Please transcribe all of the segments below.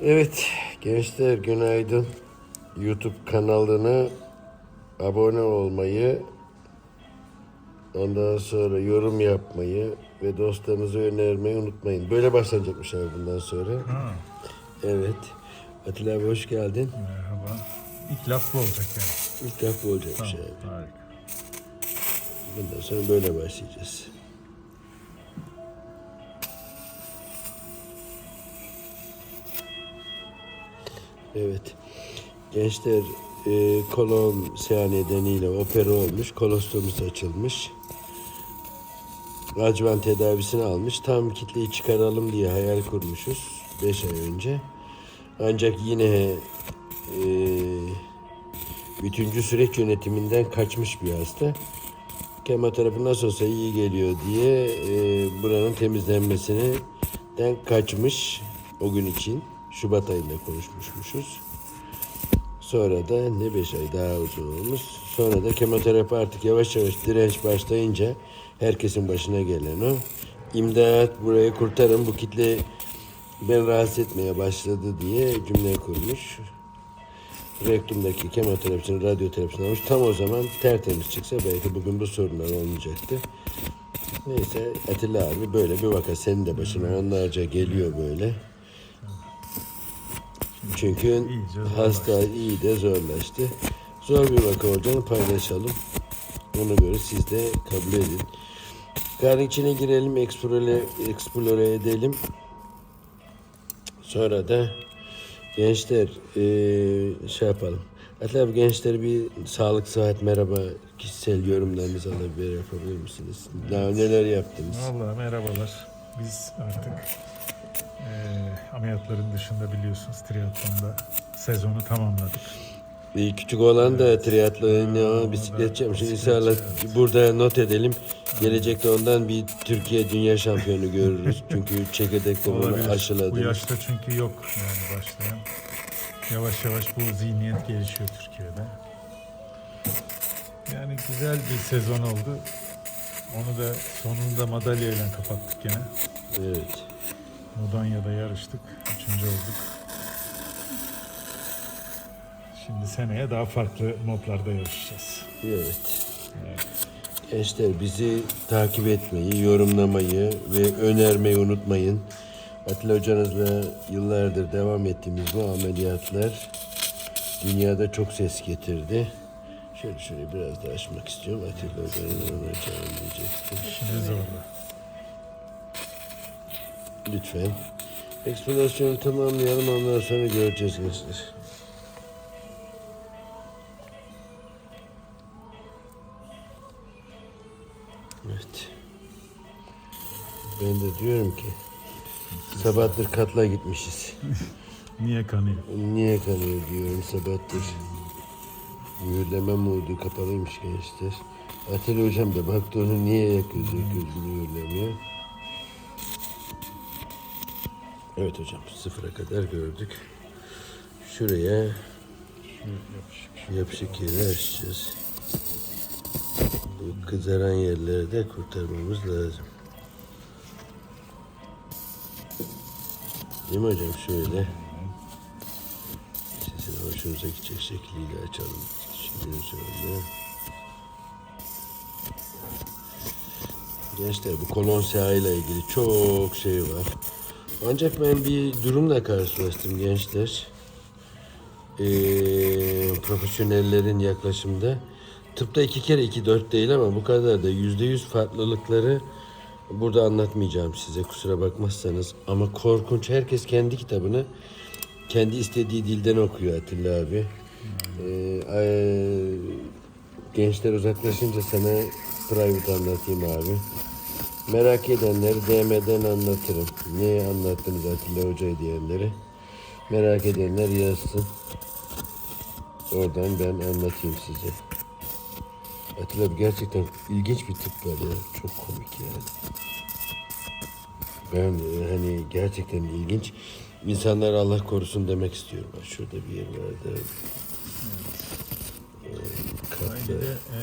Evet gençler günaydın. YouTube kanalına abone olmayı, ondan sonra yorum yapmayı ve dostlarınızı önermeyi unutmayın. Böyle başlanacakmış abi bundan sonra. Ha, Evet. Atilla abi hoş geldin. merhaba. İlk laf bu olacak yani. İlk defa olacakmış Tamam, abi. harika. Bundan sonra böyle başlayacağız. Evet. Gençler e, kolon seyahat nedeniyle opera olmuş. Kolostomuz açılmış. Acıvan tedavisini almış. Tam kitleyi çıkaralım diye hayal kurmuşuz 5 ay önce. Ancak yine e, bütüncül süreç yönetiminden kaçmış bir hasta. Kemoterapi nasıl olsa iyi geliyor diye e, buranın temizlenmesinden kaçmış o gün için. Şubat ayında konuşmuşmuşuz. Sonra da ne beş ay daha uzun olmuş. Sonra da kemoterapi artık yavaş yavaş direnç başlayınca herkesin başına gelen o. İmdat burayı kurtarın bu kitle ben rahatsız etmeye başladı diye cümle kurmuş. Rektumdaki kemoterapisini, radyoterapisini almış. Tam o zaman tertemiz çıksa belki bugün bu sorunlar olmayacaktı. Neyse Atilla abi böyle bir vaka senin de başına onlarca geliyor böyle. Çünkü İyice hasta iyi de zorlaştı. Zor bir vaka olacağını paylaşalım. Ona göre siz de kabul edin. Karın içine girelim, explore, explore edelim. Sonra da gençler eee, şey yapalım. Atilla abi gençlere bir sağlık sıhhat merhaba kişisel yorumlarınızı alabilir yapabilir misiniz? Daha neler yaptınız? Vallahi merhabalar. Biz artık eee, ameliyatların dışında biliyorsunuz triatlonda sezonu tamamladık. Bir küçük olan da triatlon bisiklet yapmış. İnşallah burada not edelim. Gelecekte ondan bir Türkiye dünya şampiyonu görürüz. Çünkü çekirdekte bunu Olabilir. Bu aşıladı. yaşta çünkü yok yani başlayan. Yavaş yavaş bu zihniyet gelişiyor Türkiye'de. Yani güzel bir sezon oldu. Onu da sonunda madalyayla kapattık gene. Evet. Mudanya'da yarıştık. Üçüncü olduk. Şimdi seneye daha farklı modlarda yarışacağız. Evet. Gençler bizi takip etmeyi, yorumlamayı ve önermeyi unutmayın. Atilla hocanızla yıllardır devam ettiğimiz bu ameliyatlar dünyada çok ses getirdi. Şöyle şöyle biraz daha açmak istiyorum. Atilla hocanın anlayacağını diyecektim. Şimdi zorla. Lütfen. Eksplorasyonu tamamlayalım ondan sonra göreceğiz gençler. Evet. Ben de diyorum ki sabahtır katla gitmişiz. Niye kanıyor? Niye kanıyor diyorum sabahtır. Mühürleme modu kapalıymış gençler. Atilla hocam da baktı onu niye yakıyoruz yakıyoruz mühürlemiyor. Evet hocam sıfıra kadar gördük. Şuraya yapışık yeri açacağız. Bu kızaran yerleri de kurtarmamız lazım. Değil mi hocam? Şöyle. Sesini hoşunuza gidecek şekliyle açalım. Şimdi şöyle. Gençler bu kolon ile ilgili çok şey var. Ancak ben bir durumla karşılaştım gençler. Ee, profesyonellerin yaklaşımda. Tıpta iki kere iki dört değil ama bu kadar da yüzde yüz farklılıkları burada anlatmayacağım size kusura bakmazsanız. Ama korkunç herkes kendi kitabını kendi istediği dilden okuyor Atilla abi. Ee, gençler uzaklaşınca sana private anlatayım abi. Merak edenleri DM'den anlatırım. Niye anlattınız Atilla Hoca diyenleri. Merak edenler yazsın. Oradan ben anlatayım size. Atilla gerçekten ilginç bir tip var ya. Çok komik yani. Ben e, hani gerçekten ilginç. İnsanlar Allah korusun demek istiyorum. Bak şurada bir yer vardı. Ee, Aynı de e,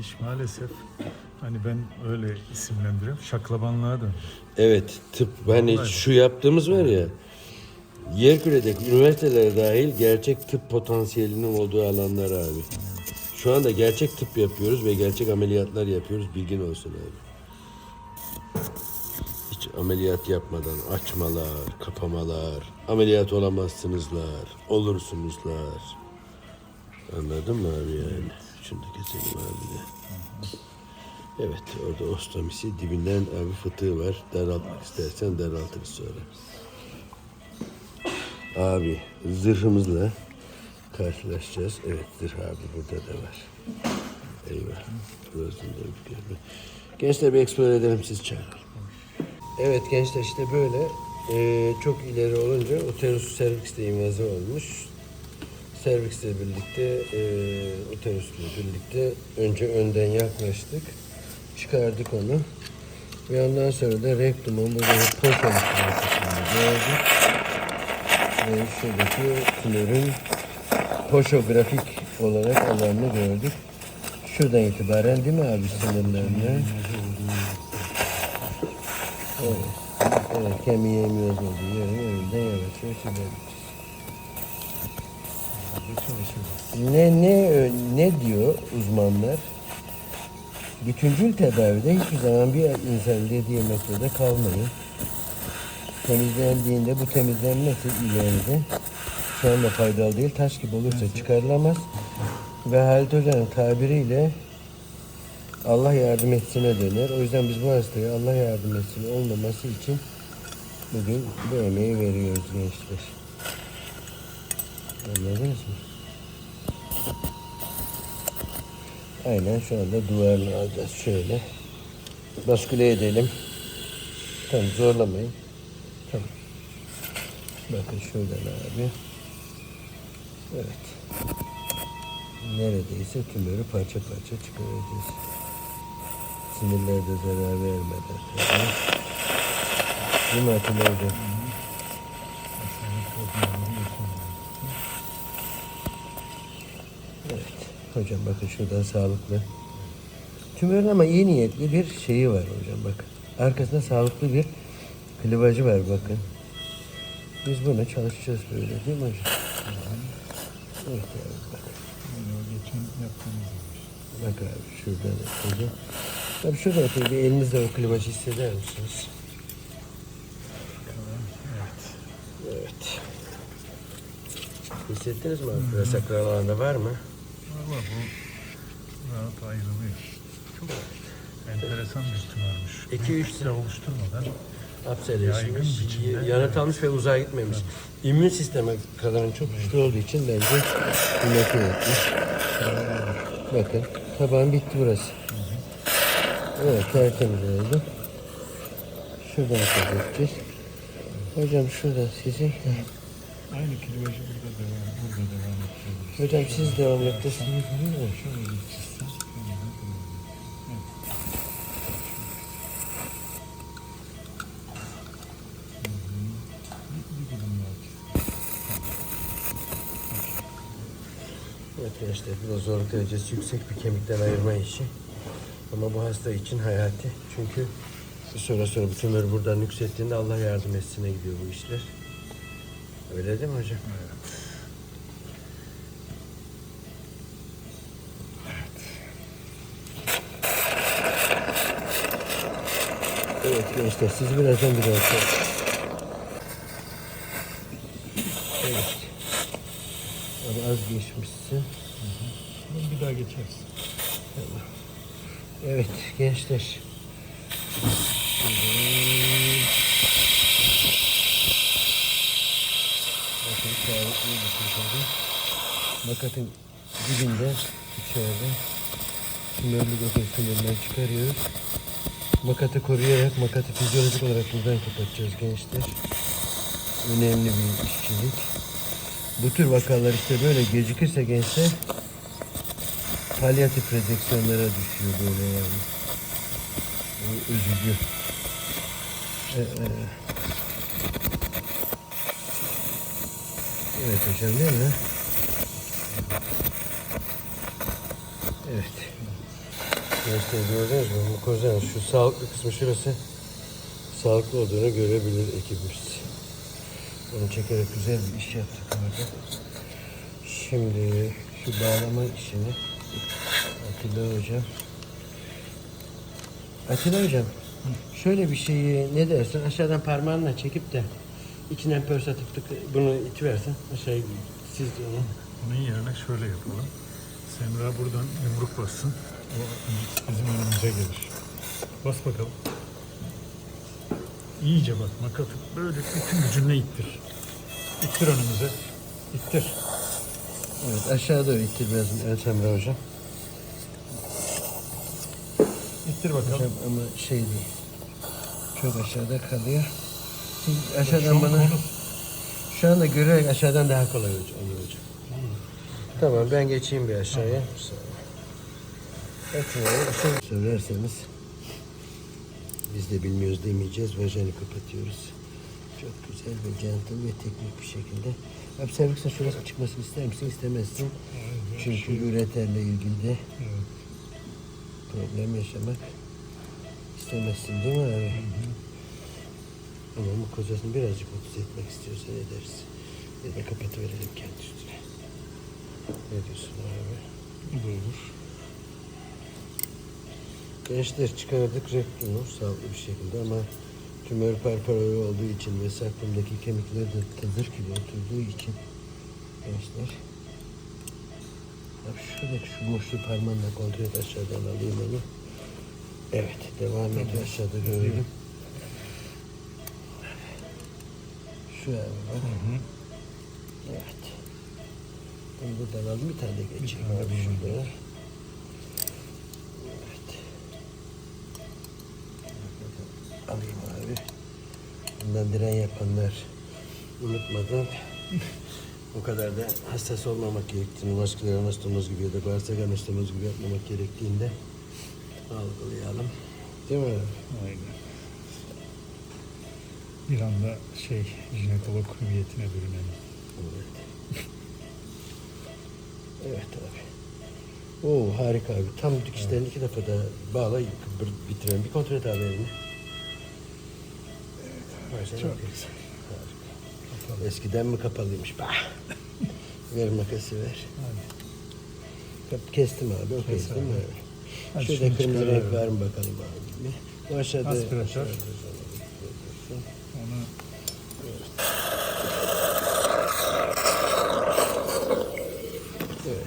iş maalesef hani ben öyle isimlendiriyorum. Şaklabanlığa döndü. Evet tıp hani Vallahi. şu yaptığımız var ya Yerküre'deki üniversitelere dahil gerçek tıp potansiyelinin olduğu alanlar abi. Şu anda gerçek tıp yapıyoruz ve gerçek ameliyatlar yapıyoruz. Bilgin olsun abi. Hiç ameliyat yapmadan açmalar, kapamalar, ameliyat olamazsınızlar, olursunuzlar. Anladın mı abi yani? Şunu da keselim abi de. Evet orada ostomisi dibinden abi fıtığı var. Daraltmak istersen daraltırız sonra. Abi zırhımızla karşılaşacağız. Evet zırh abi burada da var. Eyvah. Gençler bir eksplore edelim siz çağırın. Evet gençler işte böyle Ee, çok ileri olunca uterus cervix'te invaze olmuş. Cervix'le birlikte e, uterus'la birlikte önce önden yaklaştık. Çıkardık onu. Ve ondan sonra da rektumun burada poşet parçasını gördük. Ve şuradaki tümörün poşografik olarak alanını gördük. Şuradan itibaren değil mi abi sınırlarını? Evet. Evet, kemiğe emioz olduğu yerin önünden yavaş yavaş. Ne, ne, ne diyor uzmanlar? Bütüncül tedavide hiçbir zaman bir dediği noktada kalmayın. Temizlendiğinde bu temizlenmesi ileride şu anda faydalı değil. Taş gibi olursa çıkarılamaz. Ve Halit Hoca'nın tabiriyle Allah yardım etsine döner. O yüzden biz bu hastaya Allah yardım etsin olmaması için bugün bu emeği veriyoruz gençler. Anladınız mı? Aynen anda duvarını şöyle. Basküle edelim. Tamam zorlamayın. Tamam. Bakın şuradan abi. Evet. Neredeyse tümörü parça parça çıkaracağız. Sinirlerde zarar vermeden. Değil mi Atilla Hocam bakın şuradan sağlıklı. Tümörün ama iyi niyetli bir şeyi var hocam bakın. Arkasında sağlıklı bir klivacı var bakın. Biz bunu çalışacağız böyle değil mi hocam? Evet abi bak. Geçen yaptığımız Bak abi şuradan hocam. Abi şurada yapayım. Bir elinizle o klivacı hisseder misiniz? Evet. Hissettiniz mi? Biraz sakral alanda var mı? Valla bu rahat ayrılıyor. Çok enteresan bir tümörmüş. İki, üç Kitle oluşturmadan biçimde. yanıtlanmış ve uzağa gitmemiş. İmmün sistemi kadının çok güçlü olduğu için bence kıymetli etmiş. Bakın tabağın bitti burası. Evet tertemiz oldu. Şuradan kapatacağız. Hocam şurada sizin. Aynı kilomajı burada devam, burada devam ettirebiliriz. Hocam siz devam var. Evet gençler biraz zorluk derecesi yüksek bir kemikten ayırma işi. Ama bu hasta için hayati. Çünkü bir süre sonra bu tümörü buradan yükselttiğinde Allah yardım etsine gidiyor bu işler. Öyle değil mi hocam? Evet gençler siz birazdan bir daha Evet. Abi az geçmişsin. Bir daha geçeriz. Evet gençler. Şimdi... Sağlıklı bir şekilde. Makatın dibinde içeride tümörlü dokun tümöründen çıkarıyoruz. Makatı koruyarak makatı fizyolojik olarak buradan kapatacağız gençler. Önemli bir işçilik. Bu tür vakalar işte böyle gecikirse gençler palyatif rezeksiyonlara düşüyor böyle yani. Bu üzücü. Ee, e. Evet hocam değil mi? Evet. Gençler gördünüz mü? Mukozan şu sağlıklı kısmı şurası sağlıklı olduğunu görebilir ekibimiz. Onu çekerek güzel bir iş yaptık orada. Şimdi şu bağlama işini Atilla Hocam. Atilla Hocam, şöyle bir şeyi ne dersin? Aşağıdan parmağınla çekip de içinden pörs atıp tık- bunu itiversen aşağıya siz onu. Bunun yerine şöyle yapalım. Semra buradan yumruk bassın. O bizim önümüze gelir. Bas bakalım. İyice bak makatı böyle bütün gücünle ittir. İttir önümüze. İttir. Evet aşağı doğru ittir biraz evet, Emre Hocam. İttir bakalım. Hocam ama şey değil. Çok aşağıda kalıyor. Siz aşağıdan an bana şu anda görerek aşağıdan daha kolay olacak. Tamam ben geçeyim bir aşağıya. Açın Söylerseniz biz de bilmiyoruz demeyeceğiz. Vajeni kapatıyoruz. Çok güzel ve gentle ve teknik bir şekilde. Abi sen yoksa şurası çıkmasını ister misin? İstemezsin. Çünkü üreterle ilgili de Evet. problem yaşamak istemezsin değil mi abi? Ama bu kocasını birazcık mutsuz etmek istiyorsa ne deriz? Ya da kapatıverelim kendi üstüne. Ne diyorsun abi? Olur. Gençler çıkardık rektumu sağlıklı bir şekilde ama tümör parparağı olduğu için ve saklımdaki kemikler de tızır gibi oturduğu için gençler Abi şuradaki şu boşluğu parmağınla kontrol et aşağıdan alayım onu. Evet devam et aşağıda görelim. Şu abi bak. Evet. Bunu buradan alalım bir tane de geçeyim tane abi bundan şurada. Evet. Alayım abi. Bundan diren yapanlar unutmadan o kadar da hassas olmamak gerektiğini, vasküler anastomoz gibi ya da bağırsak anastomoz gibi yapmamak gerektiğinde algılayalım. Değil mi? Aynen. Bir anda şey jinekolog hüviyetine bürünelim. Evet. evet abi. Oo harika abi. Tam dikişlerini iki defa da bağla bitirelim. Bir kontrol et abi elini. Evet. Çok güzel. Eskiden mi kapalıymış? Bah. ver makası ver. Kap- Kestim abi. O Kes kestim abi. Hadi Şurada kırmızı renk var mı bakalım abi. Bu aşağıda. Aspiratör. aşağıda- Onu Evet.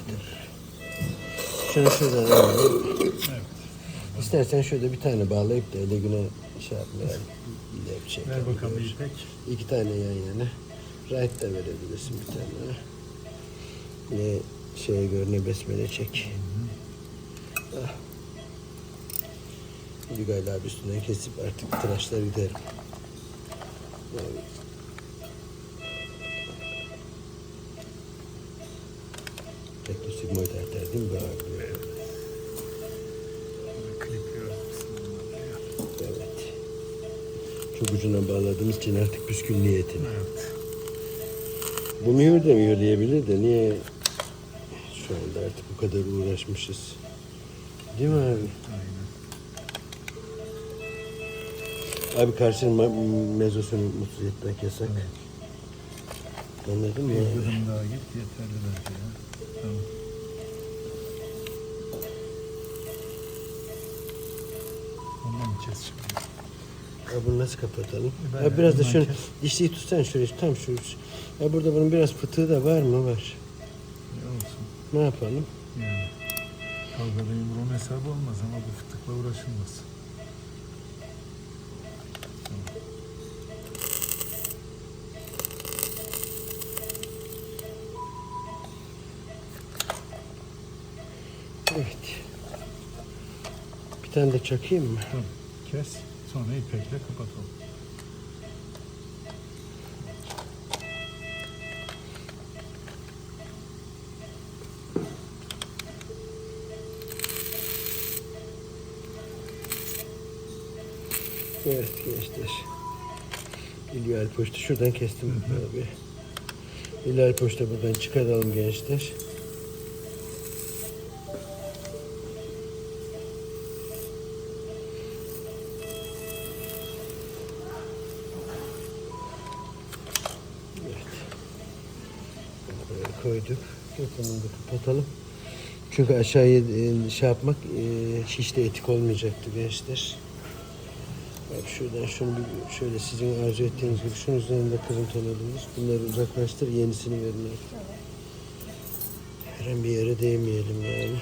Şuradan alalım. evet. İstersen şöyle bir tane bağlayıp da ele güne şey yapmayalım. Bir de bir şey Ver bakalım. İpek. İki tane yan yana. Right da verebilirsin bir tane. Ne şeye göre ne besmele çek. Ah. Ligayla abi üstünden kesip artık tıraşlar giderim. Yani Tekli mi bu abi? Böyle klipliyoruz bunları ya. Evet. Çok ucuna bağladığımız için artık püskül niyetine. Evet. Bu mühür de mühürleyebilir de niye şu anda artık bu kadar uğraşmışız? Değil mi abi? Aynen. Abi karşının mezosunu mutsuz etmek yasak. Anladın mı? Bir daha git yeterli bence ya. Tamam. Ondan kes şimdi? Ya bunu nasıl kapatalım? Ben Ya biraz da şunu dişliği tutsan şuraya tam şu. Ya burada bunun biraz fıtığı da var mı? Var. Ne olsun. Ne yapalım? Yani kavgada yumruğun hesabı olmaz ama bu fıtıkla uğraşılmaz. Tane de çakayım mı? Tamam. Kes. Sonra ipekle kapatalım. Evet gençler. İlyal poştu şuradan kestim abi. İlyal poştu buradan çıkaralım gençler. Bunu da kapatalım. Çünkü aşağıya e, şey yapmak e, hiç de etik olmayacaktı gençler. Bak şuradan şunu bir şöyle sizin arzu ettiğiniz gibi şunun üzerinde kırıntıladınız. Bunları uzaklaştır yenisini verin. artık. Her an bir yere değmeyelim yani.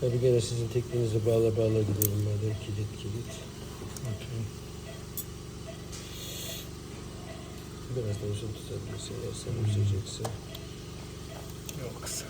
Hadi gene sizin tekniğinizi bağla bağla gidelim madem kilit kilit. Okey. Biraz da uzun tutabilirsin sen uzayacaksa. Yok kısa.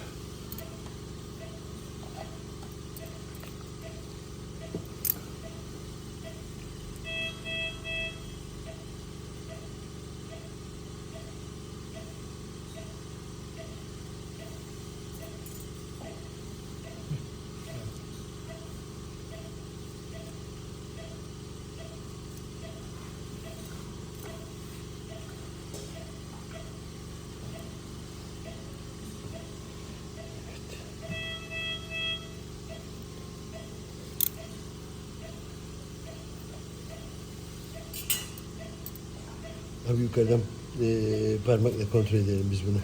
Abi yukarıdan eee, parmakla kontrol edelim biz bunu.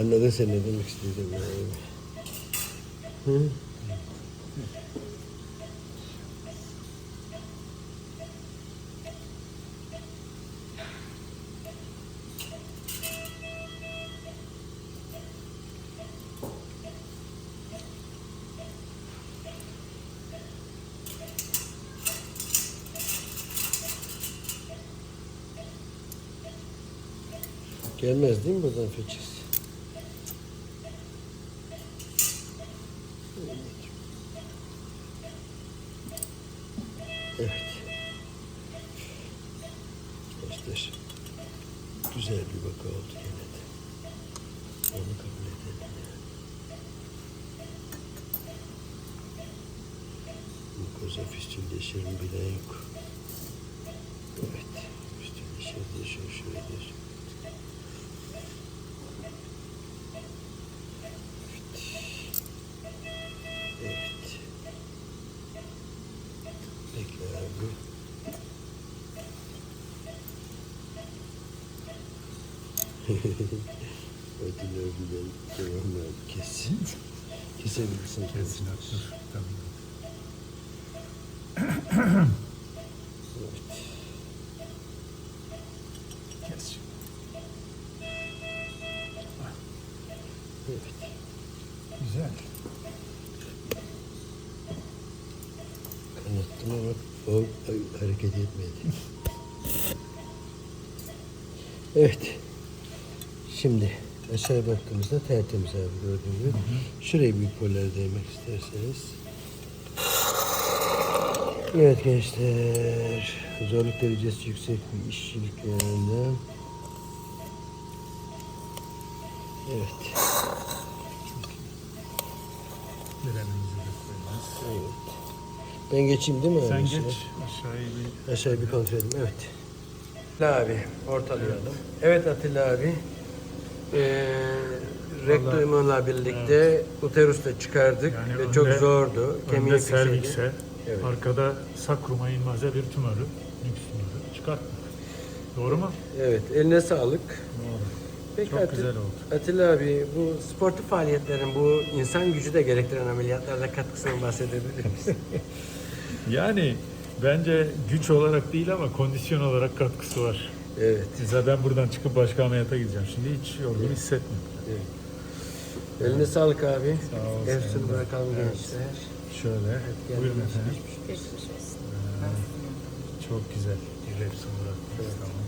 Anladın sen ne demek istediğimi. Hı? Gelmez değil mi buradan fıçıs? Evet. Gençler. Güzel bir vaka oldu gene de. Onu kabul edelim yani. Mukoza fistülleşirin bile yok. Evet. Fistülleşir şöyle şöyle. Evet. Bekle abi. Ödül ödül Tamam abi kesin. Kesebilirsin. Kesin dur. Tamam. Evet. Kes. Evet. Güzel. Kanattım ama o ay- hareket etmedi. Evet. Şimdi aşağıya baktığımızda tertemiz abi gördüğün gibi. Şuraya büyük poller değmek isterseniz. Evet gençler. Zorluk derecesi yüksek bir. Evet. Elimizi de koyacağız. Evet. Ben geçeyim değil mi? Sen geç. şuna? Aşağıya bir Aşağıya bir kontrol edelim. Evet. Atilla abi ortalayalım. Evet Atilla abi. Ee, reklamla birlikte uterus da çıkardık Yani ve önde- çok zordu. Kemiği servikse, Evet. arkada sakruma invaze bir tümörü, nüks tümörü çıkarttık. Doğru mu? Evet, eline sağlık. Doğru. Peki Çok Ati- güzel oldu. Atilla abi, bu sportif faaliyetlerin bu insan gücü de gerektiren ameliyatlarda katkısından bahsedebilir misin? Yani bence güç olarak değil ama kondisyon olarak katkısı var. Evet. Zaten buradan çıkıp başka ameliyata gideceğim. Şimdi hiç yorgun hissetmiyorum. evet. Eline sağlık abi. Sağ ol, Efsun bırakalım Evet. gençler. Şöyle, geldiniz. buyurun efendim. Geçmiş olsun. Çok güzel. Bir Repson bıraktınız. Tamam.